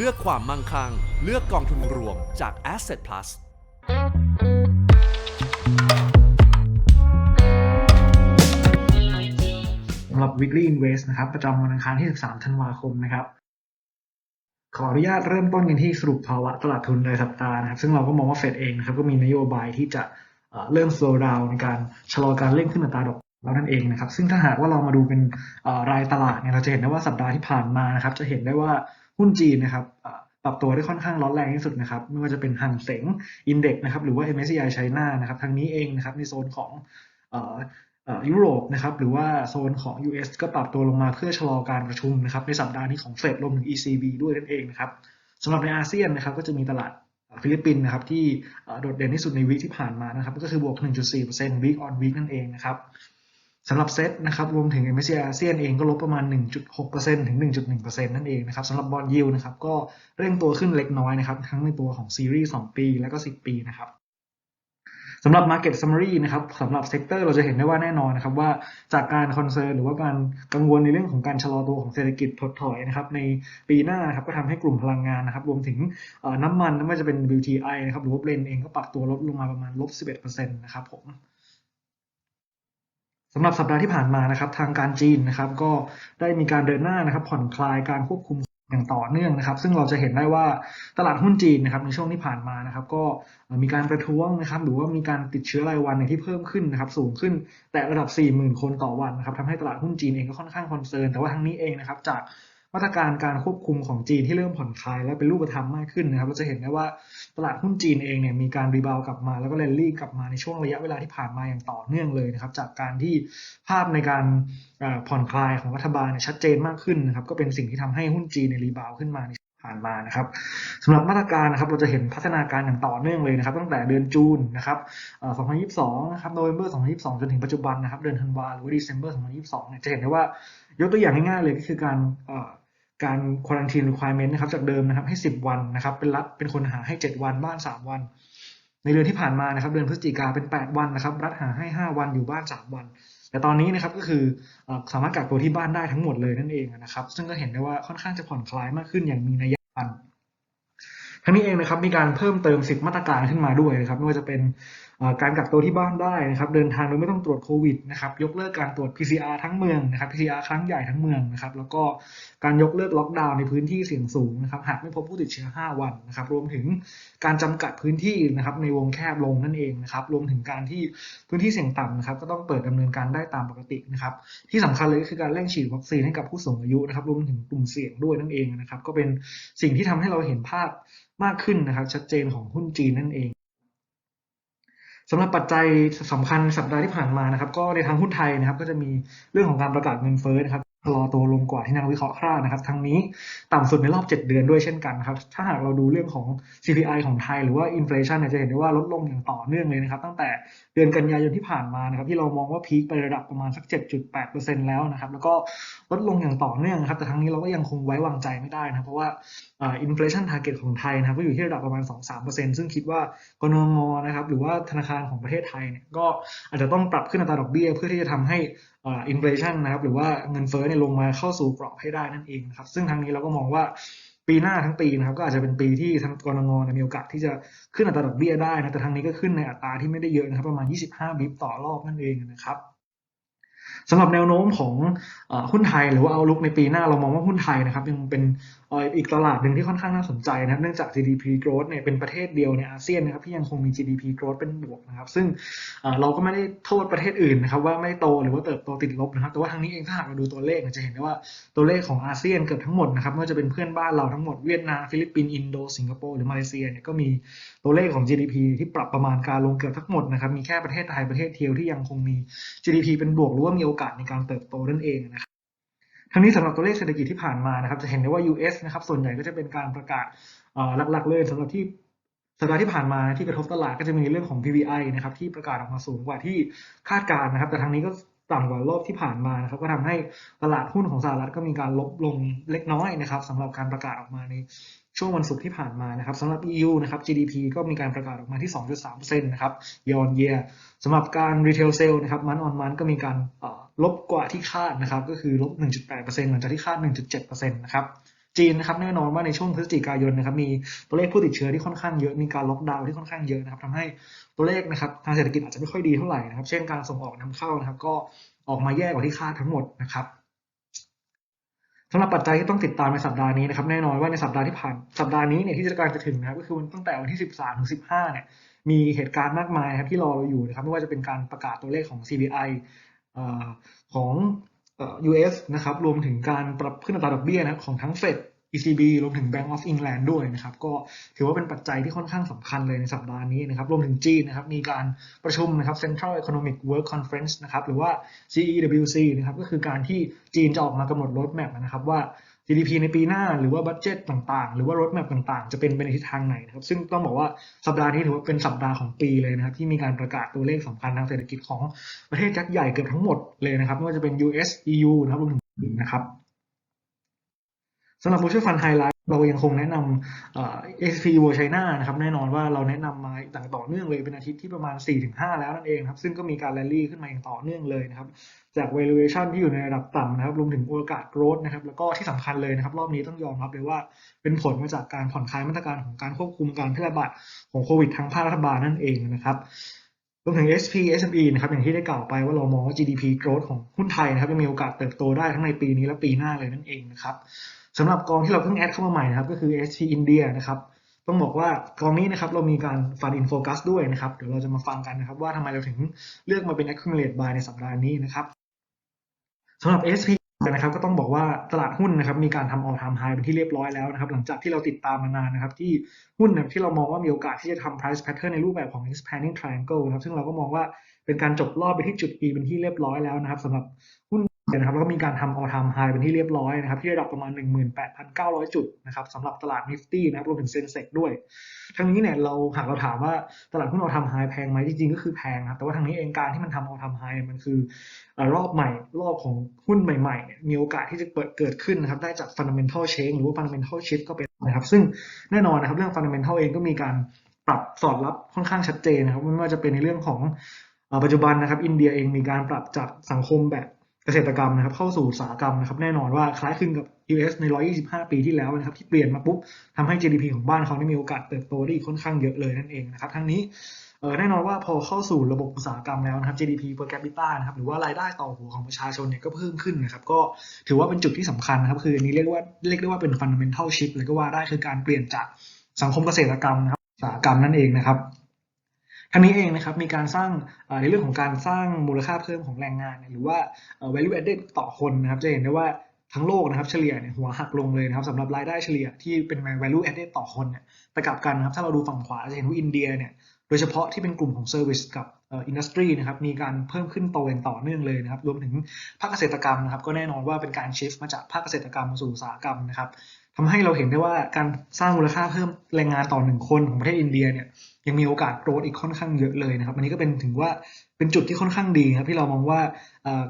เลือกความมั่งคั่ง เลือกกองทุนรวมจาก Asset Plus สำหรับ weekly invest นะครับประจำวันอังคารที่ 13 ธันวาคมนะครับ ขออนุญาตเริ่มต้นกันที่สรุปภาวะตลาดทุนรายสัปดาห์นะครับ ซึ่งเราก็มองว่าเฟดเองนะครับก็มีนโยบายที่จะเริ่ม slow down ในการชะลอการเร่งขึ้นอัตราดอกแล้วนั่นเองนะครับ ซึ่งถ้าหากว่าเรามาดูเป็นรายตลาดเนี่ยเราจะเห็นได้ว่าสัปดาห์ที่ผ่านมานะครับ จะเห็นได้ว่า หุ้นจีนนะครับปรับตัวได้ค่อนข้างร้อนแรงที่สุดนะครับไม่ว่าจะเป็นหังเสงอินเด็กนะครับหรือว่า MSCI China นะครับทางนี้เองนะครับในโซนของยุโรปนะครับหรือว่าโซนของ US ก็ปรับตัวลงมาเพื่อชะลอการประชุมนะครับในสัปดาห์นี้ของเฟดรวมถึง ECB ด้วยนั่นเองนะครับสำหรับในอาเซียนนะครับก็จะมีตลาดฟิลิปปินส์นะครับที่โดดเด่นที่สุดในวีคที่ผ่านมานะครับก็คือบวก 1.4% week on week นั่นเองนะครับ สำหรับเซตนะครับรวมถึง MSCI อาเซียนเองก็ลบประมาณ 1.6%ถึง 1.1%นั่นเองนะครับสำหรับบอลยิวนะครับก็เร่งตัวขึ้นเล็กน้อยนะครับทั้งในตัวของซีรีส์2ปีและก็ 10 ปีนะครับสำหรับ Market Summary นะครับสำหรับเซกเตอร์เราจะเห็นได้ว่าแน่นอนนะครับว่าจากการคอนเซิร์นหรือว่าการกังวลในเรื่องของการชะลอตัวของเศรษฐกิจถดถอยนะครับในปีหน้านะครับก็ทำให้กลุ่มพลังงานนะครับรวมถึงน้ำมันไม่ว่าจะเป็น WTI นะครับหรือว่าเบรนเองก็ปรับตัวลดลงมาประมาณลบ11%นะครับผม สำหรับสัปดาห์ที่ผ่านมานะครับ ทางการจีนนะครับ ก็ได้มีการเดินหน้านะครับ ผ่อนคลายการควบคุมอย่างต่อเนื่องนะครับ ซึ่งเราจะเห็นได้ว่าตลาดหุ้นจีนนะครับ ในช่วงที่ผ่านมานะครับ ก็มีการประท้วงนะครับ หรือว่ามีการติดเชื้อรายวันที่เพิ่มขึ้นนะครับ สูงขึ้นแต่ระดับ 40,000 คนต่อวันนะครับทำให้ตลาดหุ้นจีนเองก็ค่อนข้างคอนเซิร์นแต่ว่าทั้งนี้เองนะครับจาก มาตรการการควบคุมของจีนที่เริ่มผ่อนคลายและเป็นรูปธรรมมากขึ้นนะครับเราจะเห็นได้ว่าตลาดหุ้นจีนเองเนี่ยมีการรีบาวกลับมาแล้วก็แรลลี่กลับมาในช่วงระยะเวลาที่ผ่านมาอย่างต่อเนื่องเลยนะครับจากการที่ภาพในการผ่อนคลายของรัฐบาลเนี่ยชัดเจนมากขึ้นนะครับก็เป็นสิ่งที่ทำให้หุ้นจีนในยรีบาวขึ้นมา ผ่านมานะครับสำหรับมาตรการนะครับเราจะเห็นพัฒนาการอย่างต่อเนื่องเลยนะครับ ตั้งแต่เดือนจูนนะครับ2022 นะครับโนเวมเบอร์ 2022 จนถึงปัจจุบันนะครับ เดือนธันวาหรือว่า December 2022 เนี่ยจะเห็นได้ว่ายกตัวอย่างง่ายๆเลยก็คือการการ quarantine requirement นะครับจากเดิมนะครับให้ 10 วันนะครับ เป็นรัฐเป็นคนหาให้ 7 วันบ้าน 3 วัน ในเดือนที่ผ่านมานะครับ เดือนพฤศจิกาเป็น 8 วันนะครับ รัฐหาให้ 5 วันอยู่บ้าน 3 วัน แต่ตอนนี้นะครับก็คือเอ่อสามารถกักตัวที่บ้านได้ทั้งหมดเลยนั่นเองนะครับ ซึ่งก็เห็นได้ว่าค่อนข้างจะผ่อนคลายมากขึ้นอย่างมีนัย อัน ทั้งนี้เองนะครับมีการเพิ่มเติมสิบมาตรการขึ้นมาด้วยนะครับไม่ว่าจะเป็น การกักตัวที่บ้านได้นะครับเดินทางโดยไม่ต้องตรวจโควิดนะครับยกเลิกการตรวจ PCR ทั้งเมืองนะครับ PCR ครั้งใหญ่ทั้งเมืองนะครับแล้วก็การยกเลิกล็อกดาวน์ในพื้นที่เสี่ยงสูงนะครับหากไม่พบผู้ติดเชื้อ 5 วันนะครับรวมถึงการจำกัดพื้นที่นะครับในวงแคบลงนั่นเองนะครับรวมถึงการที่พื้นที่เสี่ยงต่ำนะครับก็ต้องเปิดดำเนินการได้ตามปกตินะครับที่สำคัญเลยก็คือการเร่งฉีดวัคซีนให้กับผู้สูงอายุนะครับรวมถึงกลุ่มเสี่ยงด้วยนั่นเองนะครับก็เป็นสิ่งที่ทำให้เราเห็นภาพมากขึ้นนะครับชัดเจนของหุ้นจีนนั่นเอง สำหรับปัจจัยสำคัญสัปดาห์ที่ผ่านมานะครับ ก็ในทางหุ้นไทยนะครับ ก็จะมีเรื่องของการประกาศเงินเฟ้อนะครับ ชะลอตัวลงกว่าที่นักวิเคราะห์คาดนะครับ ทั้งนี้ต่ำสุดในรอบ 7 เดือนด้วยเช่นกันครับ ถ้าหากเราดูเรื่องของ CPI ของไทย หรือว่าอินฟลชันเนี่ยจะเห็นได้ว่าลดลงอย่างต่อเนื่องเลยนะครับ ตั้งแต่เดือนกันยายนที่ผ่านมานะครับ ที่เรามองว่าพีคไประดับประมาณสัก 7.8%แล้วนะครับ แล้วก็ลดลงอย่างต่อเนื่องครับแต่ทั้งนี้เราก็ยังคงไว้วางใจไม่ได้นะครับเพราะว่าอินฟลชันทาร์เก็ตของไทยนะครับก็อยู่ที่ระดับประมาณ 2-3%ซึ่งคิดว่ากนงนะครับหรือว่าธนาคารของประเทศไทยเนี่ยก็อาจจะต้องปรับขึ้นอัตราดอกเบี้ยเพื่อที่จะทำให้ อินเฟลชันนะครับหรือว่าเงินเฟ้อเนี่ยลงมาเข้าสู่กรอบให้ได้นั่นเองนะครับซึ่งทางนี้เราก็มองว่าปีหน้าทั้งปีนะครับก็อาจจะเป็นปีที่ทางกรงเนี่ยมีโอกาสที่จะขึ้นอัตราดอกเบี้ยได้นะแต่ทางนี้ก็ขึ้นในอัตราที่ไม่ได้เยอะนะครับประมาณ 25 บิปต่อรอบนั่นเองนะครับ สำหรับแนวโน้มของอหุ้นไทยหรือว่าเอาลุกในปีหน้าเรามองว่าหุ้นไทยนะครับยังเป็นอีกตลาดหนึ่งที่ค่อนข้างน่าสนใจนะครับเนื่องจาก GDP growth เนี่ยเป็นประเทศเดียวในอาเซียนนะครับที่ยังคงมี GDP growth เป็นบวกนะครับซึ่งเราก็ไม่ได้โทษประเทศอื่นนะครับว่าไม่โตหรือว่าเติบโตติดลบนะครับแต่ว่าทางนี้เองถ้าหากเราดูตัวเลขเนี่ยจะเห็นได้ว่าตัวเลขของอาเซียนเกือบทั้งหมดนะครับไม่ว่าจะเป็นเพื่อนบ้านเราทั้งหมดเวียดนามฟิลิปปินส์อินโดสิงคโปร์หรือมาเลเซียเนี่ยก็มีตัวเลขของ GDP ที่ปรับประมาณการลงเกือบทั้งหมดนะครับมีแค่ประเทศไทยประเทศเดียวที่ยังคงมี GDP เป็นบวกหรือว่ามีโอกาสในการเติบโตนั่นเองนะครับทั้งนี้สำหรับตัวเลขเศรษฐกิจที่ผ่านมานะครับ จะเห็นได้ว่า US นะครับ ส่วนใหญ่ก็จะเป็นการประกาศหลักๆ เลยสำหรับที่สัปดาห์ที่ผ่านมาที่กระทบตลาดก็จะมีเรื่องของ PPI นะครับที่ประกาศออกมาสูงกว่าที่คาดการณ์นะครับ แต่ทางนี้ก็ต่ำกว่ารอบที่ผ่านมานะครับ ก็ทำให้ตลาดหุ้นของสหรัฐก็มีการลบลงเล็กน้อยนะครับสำหรับการประกาศออกมาใน ช่วงวันศุกร์ที่ผ่านมานะครับสำหรับ EU นะครับ GDP ก็มีการประกาศออกมาที่ 2.3%นะครับ year on year สำหรับการ retail sale นะครับมัน on man ก็มีการลบกว่าที่คาดนะครับ ก็คือลบ 1.8%หลังจากที่คาด 1.7%นะครับจีนนะครับแน่นอนว่าในช่วงพฤศจิกายนนะครับมีตัวเลขผู้ติดเชื้อที่ค่อนข้างเยอะมีการล็อกดาวน์ที่ค่อนข้างเยอะนะครับทำให้ตัวเลขนะครับทางเศรษฐกิจอาจจะไม่ค่อยดีเท่าไหร่นะครับ เช่นการส่งออกนำเข้านะครับ ก็ออกมาแย่กว่าที่คาดทั้งหมดนะครับ สำหรับปัจจัยที่ต้องติดตามในสัปดาห์นี้นะครับแน่นอนว่าในสัปดาห์ที่ผ่านสัปดาห์นี้เนี่ยที่จะการจะถึงนะครับก็คือมันตั้งแต่วันที่ 13ถึง15เนี่ยมีเหตุการณ์มากมายครับที่รอเราอยู่นะครับไม่ว่าจะเป็นการประกาศตัวเลขของ CPI อของ US นะครับรวมถึงการปรับขึ้นอัตราดอกเบี้ยนะของทั้ง f ฟ d ECB รวมถึง Bank of England ด้วยนะครับ ก็ถือว่าเป็นปัจจัยที่ค่อนข้างสำคัญเลยในสัปดาห์นี้นะครับ รวมถึงจีนนะครับ มีการประชุมนะครับ Central Economic Work Conference นะครับ หรือว่า CEWC นะครับ ก็คือการที่จีนจะออกมากำหนด roadmap นะครับว่า GDP ในปีหน้าหรือว่าบัตเจตต่างๆ หรือว่า roadmap ต่างๆ จะเป็นไปในทิศทางไหนนะครับ ซึ่งต้องบอกว่าสัปดาห์นี้ถือว่าเป็นสัปดาห์ของปีเลยนะครับ ที่มีการประกาศตัวเลขสำคัญทางเศรษฐกิจของประเทศยักษ์ใหญ่เกือบทั้งหมดเลยนะครับไม่ว่าจะเป็น US EU นะครับรวมถึงจีนนะครับ สำหรับ mutual fund highlight เรายังคงแนะนำ SP World China นะครับ แน่นอนว่าเราแนะนำมาต่างต่อเนื่องเลยเป็นอาทิตย์ที่ประมาณ 4-5 แล้วนั่นเองครับ ซึ่งก็มีการแรลลี่ขึ้นมาอย่างต่อเนื่องเลยนะครับ จาก valuation ที่อยู่ในระดับต่ำนะครับ รวมถึงโอกาส growth นะครับ แล้วก็ที่สำคัญเลยนะครับ รอบนี้ต้องยอมรับเลยว่าเป็นผลมาจากการผ่อนคลายมาตรการของการควบคุมการแพร่ระบาดของโควิดทางภาครัฐบาลนั่นเองนะครับรวมถึง SP SME นะครับอย่างที่ได้กล่าวไปว่าเรามองว่า GDP growth ของหุ้นไทยนะครับยังมีโอกาสเติบโตได้ทั้งในปีนี้และปีหน้าเลยนั่นเองนะครับ สำหรับกองที่เราเพิ่งแอดเข้ามาใหม่นะครับก็คือ SP India นะครับต้องบอกว่ากองนี้นะครับเรามีการฟันอินโฟกัสด้วยนะครับเดี๋ยวเราจะมาฟังกันนะครับว่าทำไมเราถึงเลือกมาเป็น accumulate buy ในสัปดาห์นี้นะครับสำหรับ SP นะครับก็ต้องบอกว่าตลาดหุ้นนะครับมีการทำ all time high เป็นที่เรียบร้อยแล้วนะครับหลังจากที่เราติดตามมานานนะครับที่หุ้นนที่เรามองว่ามีโอกาสที่จะทำ price pattern ในรูปแบบของ expanding triangle นะครับซึ่งเราก็มองว่าเป็นการจบรอบไปที่จุด E เป็นที่เรียบร้อยแล้วนะครับสำหรับหุ้น นะครับแล้วก็มีการทำ all time high เป็นที่เรียบร้อยนะครับที่ระดับประมาณ 18,900 จุดนะครับสำหรับตลาด Nifty นะครับรวมถึง Sensex ด้วย ทั้งนี้เนี่ยเราหากเราถามว่าตลาดหุ้น all time high แพงไหมจริงๆก็คือแพงครับแต่ว่าทางนี้เองการที่มันทำ all time high มันคืออรอบใหม่รอบของหุ้นใหม่ๆเนี่ยมีโอกาสที่จะเปิดเกิดขึ้นนะครับได้จาก fundamental change หรือว่า fundamental shift ก็เป็นนะครับซึ่งแน่นอนนะครับเรื่อง fundamental เองก็มีการปรับสอดรับค่อนข้างชัดเจนนะครับไม่ว่าจะเป็นในเรื่องของปัจจุบันนะครับอินเดียเองมีการปรับจากสังคมแบบ เกษตรกรรมนะครับเข้าสู่อุตสาหกรรมนะครับแน่นอนว่าคล้ายคลึงกับ US ใน 125 ปีที่แล้วนะครับที่เปลี่ยนมาปุ๊บทำให้ GDP ของบ้านเขานี่มีโอกาสเติบโตได้อีกค่อนข้างเยอะเลยนั่นเองนะครับทั้งนี้เออแน่นอนว่าพอเข้าสู่ระบบอุตสาหกรรมแล้วนะครับ GDP per capita นะครับหรือว่ารายได้ต่อหัวของประชาชนเนี่ยก็เพิ่มขึ้นนะครับก็ถือว่าเป็นจุดที่สำคัญนะครับคืออันนี้เรียกว่าเรียกได้ว่าเป็น fundamental shift เลยก็ว่าได้คือการเปลี่ยนจากสังคมเกษตรกรรมนะครับอุตสาหกรรมนั่นเองนะครับ ทั้งนี้เองนะครับมีการสร้างในเรื่องของการสร้างมูลค่าเพิ่มของแรงงาน หรือว่า value added ต่อคนนะครับจะเห็นได้ว่าทั้งโลกนะครับเฉลี่ยเนี่ยหัวหักลงเลยนะครับสำหรับรายได้เฉลี่ยที่เป็น value added ต่อคนเนี่ยแต่กลับกันนะครับถ้าเราดูฝั่งขวาจะเห็นว่าอินเดียเนี่ยโดยเฉพาะที่เป็นกลุ่มของ Service กับอินดัสทรีนะครับมีการเพิ่มขึ้นโตอย่างต่อเนื่องเลยนะครับรวมถึงภาคเกษตรกรรมนะครับก็แน่นอนว่าเป็นการชิฟมาจากภาคเกษตรกรรมมาสู่อุตสาหกรรมนะครับทำให้เราเห็นได้ว่าการสร้างมูลค่าเพิ่มแรงงานต่อหนึ่งคนของประเทศอินเดียเนี่ย ยังมีโอกาสโกรธอีกค่อนข้างเยอะเลยนะครับ อันนี้ก็เป็นถึงว่าเป็นจุดที่ค่อนข้างดีครับที่เรามองว่า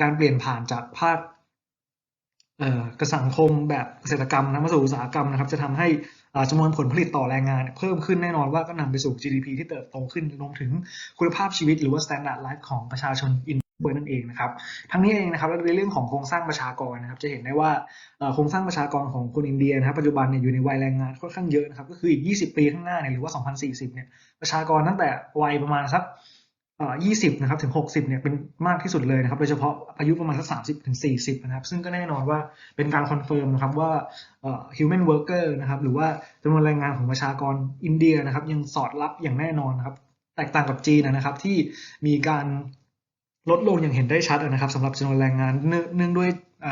การเปลี่ยนผ่านจากภาคกระสังคมแบบเกษตรกรรมนะมาสู่อุตสาหกรรมนะครับ จะทำให้จำนวนผลผลิตต่อแรงงาน เพิ่มขึ้นแน่นอนว่าก็นำไปสู่ GDP ที่เติบโตขึ้นรวมถึงคุณภาพชีวิตหรือว่า standard life ของประชาชนอิน เดียด้วยนั่นเองนะครับ ทั้งนี้เองนะครับในเรื่องของโครงสร้างประชากรนะครับ จะเห็นได้ว่าโครงสร้างประชากรของคนอินเดียนะครับ ปัจจุบันเนี่ยอยู่ในวัยแรงงานค่อนข้างเยอะนะครับ ก็คืออีก 20 ปีข้างหน้าเนี่ยหรือว่า 2040 เนี่ย ประชากรตั้งแต่วัยประมาณสักเอ่อ20 นะครับ ถึง 60 เนี่ย เป็นมากที่สุดเลยนะครับ โดยเฉพาะอายุประมาณสัก 30 ถึง 40 นะครับ ซึ่งก็แน่นอนว่าเป็นการคอนเฟิร์มนะครับว่า human worker นะครับ หรือว่าจำนวนแรงงานของประชากรอินเดียนะครับ ยังสอดรับอย่างแน่นอนนะครับ แตกต่างกับจีนนะครับที่มีการ ลดลงอย่างเห็นได้ชัดนะครับสำหรับจำนวนแรงงานเนื่องด้วย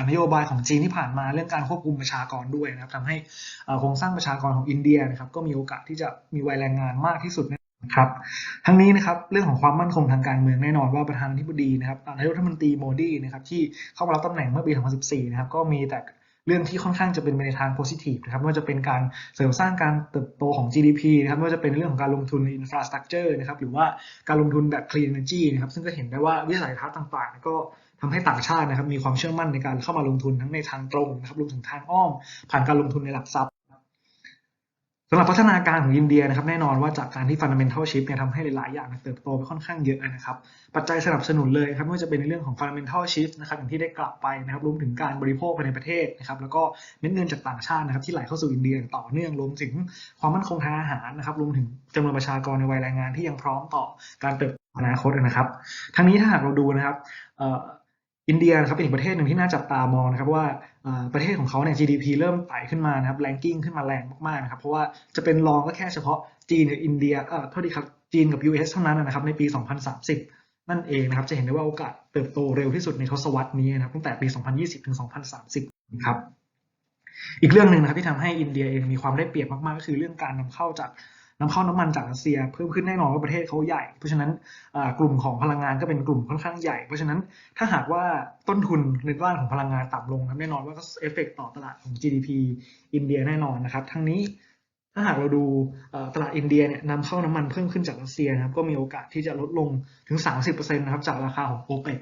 นโยบายของจีนที่ผ่านมาเรื่องการควบคุมประชากรด้วยนะครับทำให้โครงสร้างประชากรของอินเดียนะครับก็มีโอกาสที่จะมีวัยแรงงานมากที่สุดนะครับทั้งนี้นะครับเรื่องของความมั่นคงทางการเมืองแน่นอนว่าประธานาธิบดีนะครับนายกรัฐมนตรีโมดีนะครับที่เข้ามารับตำแหน่งเมื่อปี 2014 นะครับก็มีแต่ เรื่องที่ค่อนข้างจะเป็นไปในทางโพซิทีฟนะครับไม่ว่าจะเป็นการเสริมสร้างการเติบโตของ GDP นะครับไม่ว่าจะเป็นเรื่องของการลงทุนในอินฟราสตรักเจอร์นะครับหรือว่าการลงทุนแบบ clean energy นะครับซึ่งก็เห็นได้ว่าวิสัยทัศน์ต่างๆ ก็ทำให้ต่างชาตินะครับมีความเชื่อมั่นในการเข้ามาลงทุนทั้งในทางตรงนะครับรวมถึงทางอ้อม ผ่านการลงทุนในหลักทรัพย์ สำหรับพัฒนาการของอินเดียนะครับแน่นอนว่าจากการที่ fundamental shift เนี่ยทำให้หลาย ๆ อย่างเติบโตไปค่อนข้างเยอะนะครับ ปัจจัยสนับสนุนเลยครับไม่ว่าจะเป็นในเรื่องของ fundamental shift นะครับอย่างที่ได้กลับไปนะครับรวมถึงการบริโภคภายในประเทศนะครับแล้วก็เม็ดเงินจากต่างชาตินะครับที่ไหลเข้าสู่อินเดียต่อเนื่องรวมถึงความมั่นคงทางอาหารนะครับรวมถึงจำนวนประชากรในวัยแรงงานที่ยังพร้อมต่อการเติบโตในอนาคตนะครับ ทั้งนี้ถ้าหากเราดูนะครับ อินเดียนะครับเป็นอีกประเทศหนึ่งที่น่าจับตามองนะครับว่าประเทศของเขาเนี่ย GDP เริ่มไต่ขึ้นมานะครับแรงกิ้งขึ้นมาแรงมากๆนะครับเพราะว่าจะเป็นรองก็แค่เฉพาะจีนกับอินเดียเอ่อโทษทีครับจีนกับ US เท่านั้นนะครับในปี 2030 นั่นเองนะครับจะเห็นได้ว่าโอกาสเติบโตเร็วที่สุดในทศวรรษนี้นะครับตั้งแต่ปี 2020 ถึง 2030 ครับอีกเรื่องหนึ่งนะครับที่ทำให้อินเดียเองมีความได้เปรียบมากๆ ก็คือเรื่องการนำเข้าจาก นำเข้าน้ำมันจากรัสเซียเพิ่มขึ้นแน่นอนว่าประเทศเขาใหญ่ เพราะฉะนั้นกลุ่มของพลังงานก็เป็นกลุ่มค่อนข้างใหญ่ เพราะฉะนั้นถ้าหากว่าต้นทุนในด้านของพลังงานต่ำลงแน่นอนว่าก็เอฟเฟกต่อตลาดของ GDP อินเดียแน่นอนนะครับทั้งนี้ถ้าหากเราดูตลาดอินเดียเนี่ยนำเข้าน้ำมันเพิ่มขึ้นจากรัสเซียนะครับก็มีโอกาสที่จะลดลงถึง 30%นะครับจากราคาของโอเปก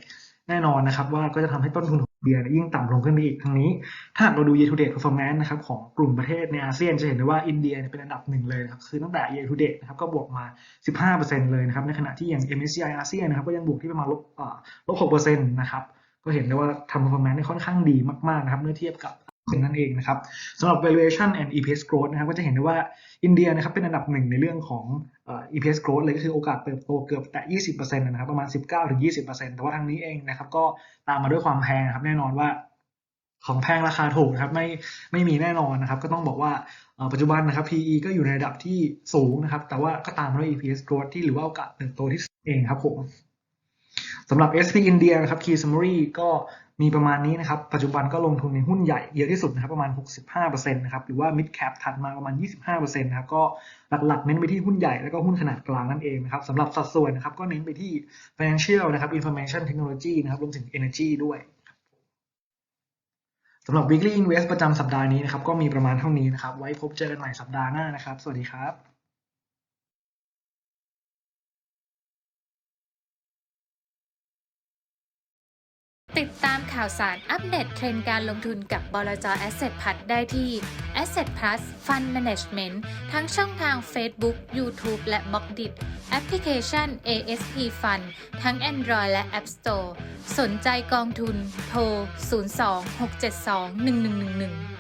แน่นอนนะครับว่าก็จะทำให้ต้นทุนของเบียร์ยิ่งต่ำลงขึ้นไปอีกทั้งนี้ ถ้าหากเราดู year to date performance นะครับของกลุ่มประเทศในอาเซียนจะเห็นได้ว่าอินเดียเป็นอันดับหนึ่งเลยนะครับคือตั้งแต่ year to date นะครับก็บวกมา 15%เลยนะครับในขณะที่อย่าง MSCI อาเซียนนะครับก็ยังบวกที่ประมาณลบอ่าลบ6%นะครับก็เห็นได้ว่าทำ performance ได้ค่อนข้างดีมากๆนะครับเมื่อเทียบกับ นั่นเองนะครับสำหรับ valuation and EPS growth นะครับก็จะเห็นได้ว่าอินเดียนะครับเป็นอันดับหนึ่งในเรื่องของ EPS growth เลยก็คือโอกาสเติบโตเกือบแต่ 20%นะครับประมาณ 19-20%แต่ว่าทางนี้เองนะครับก็ตามมาด้วยความแพงนะครับแน่นอนว่าของแพงราคาถูกนะครับไม่ไม่มีแน่นอนนะครับ ก็ต้องบอกว่าปัจจุบันนะครับ PE ก็อยู่ในระดับที่สูงนะครับ แต่ว่าก็ตามมาด้วย EPS growth ที่หรือว่าโอกาสเติบโตที่สูงเองครับผมสำหรับ SP India นะครับ Key Summary ก็ มีประมาณนี้นะครับ ปัจจุบันก็ลงทุนในหุ้นใหญ่เยอะที่สุดนะครับประมาณ 65%นะครับ หรือว่า Mid Cap ถัดมาประมาณ 25%นะครับ ก็หลักๆ เน้นไปที่หุ้นใหญ่แล้วก็หุ้นขนาดกลางนั่นเองนะครับสำหรับสัดส่วนนะครับ ก็เน้นไปที่ Financial นะครับ Information Technology นะครับ รวมถึง Energy ด้วยสำหรับ weekly invest ประจำสัปดาห์นี้นะครับ ก็มีประมาณเท่านี้นะครับ ไว้พบเจอกันใหม่สัปดาห์หน้านะครับ สวัสดีครับ ติดตามข่าวสารอัปเดตเทรนด์การลงทุนกับบลจ Asset p l u s ได้ที่ Asset Plus Fund Management ทั้งช่องทาง Facebook, YouTube และ b ล็อกดิแอปพลิเคชัน ASP Fund ทั้ง Android และ App Store สนใจกองทุน โทร 02 672 1111